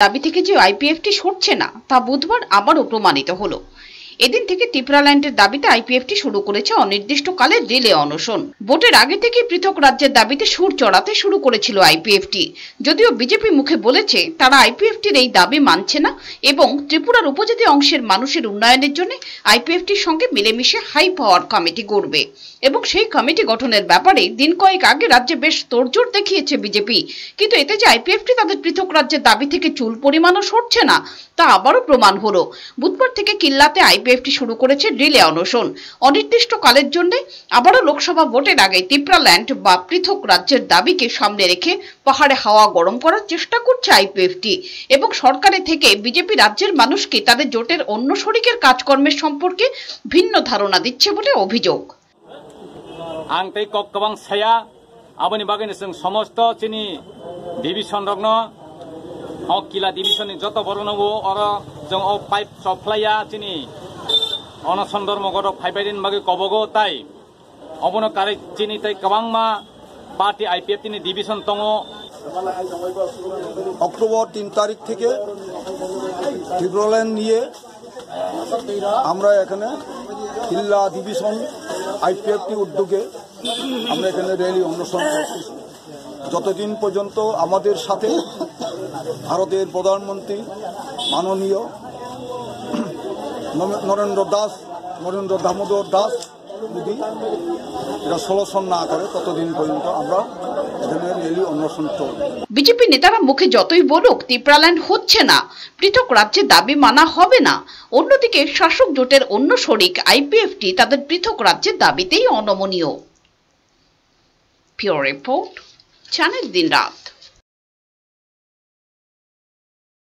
দাবি থেকে যে আইপিএফটি সরছে না তা বুধবার আবারও প্রমাণিত হলো। এদিন থেকে ত্রিপুরাল্যান্ডের দাবিতে আইপিএফটি শুরু করেছে অনির্দিষ্টকালের রেলে অনশন। ভোটের আগে থেকে পৃথক রাজ্যের দাবিতে সুর চড়াতে শুরু করেছিল আইপিএফটি। যদিও বিজেপি মুখে বলেছে, তারা আইপিএফটির এই দাবি মানছে না এবং ত্রিপুরার উপজাতি অংশের মানুষের উন্নয়নের জন্য আইপিএফটির সঙ্গে মিলেমিশে হাই পাওয়ার কমিটি করবে এবং সেই কমিটি গঠনের ব্যাপারে দিন কয়েক আগে রাজ্যে বেশ তোড়জোড় দেখিয়েছে বিজেপি। কিন্তু এতে যে আইপিএফটি তাদের পৃথক রাজ্যের দাবি থেকে চুল পরিমাণও সরছে না, তা আবারও প্রমাণ হলো। বুধবার থেকে কিল্লাতে সিপিএফটি শুরু করেছে রিলে অনশন। অনির্দিষ্টকালের জন্য আবারও লোকসভা ভোটের আগে ল্যান্ড বা পৃথক রাজ্যের দাবিকে সামনে রেখে পাহাড়ে হাওয়া গরম করার চেষ্টা করছে আইপিএফটি। এবং সরকারে থেকে বিজেপি রাজ্যের মানুষকে তাদের জোটের অন্য শরিকের কাজকর্মের সম্পর্কে ভিন্ন ধারণা দিচ্ছে বলে অভিযোগ। আংটাই কক্কবাং ছায়া সমস্ত চিনি ডিভিশন রগ্ন। অ কিলা ডিভিশন যত বড় নব অর जों অ পাইপ সপ্লাইয়া চিনি जोंनि अनसन्दर मगर फाइबारिन बागै कबगो ताइ अबनो कारै जोंनि तै गोबां मा पार्टी आइपिएफ नि डिभिसन दङ অক্টোবর তিন তারিখ থেকে ত্রিপুরাল্যান্ড নিয়ে আমরা এখানে কিল্লা ডিভিশন আইপিএফটি উদ্যোগে আমরা এখানে র্যালি অনুসরণ করছি যতদিন পর্যন্ত আমাদের সাথে ভারতের প্রধানমন্ত্রী মাননীয় নম- নরেন্দ্র দাস, নরেন্দ্র দামোদর দাস মোদী এটা সলসন না করে, ততদিন পর্যন্ত আমরা বিজেপি নেতারা মুখে যতই বলুক ত্রিপুরাল্যান্ড হচ্ছে না। পৃথক রাজ্যের দাবি মানা হবে না। অন্যদিকে শাসক জোটের অন্য শরিক, আইপিএফটি, তাদের পৃথক রাজ্যের দাবিতেই অনমনীয়। রিপোর্ট, চ্যানেল দিন রাত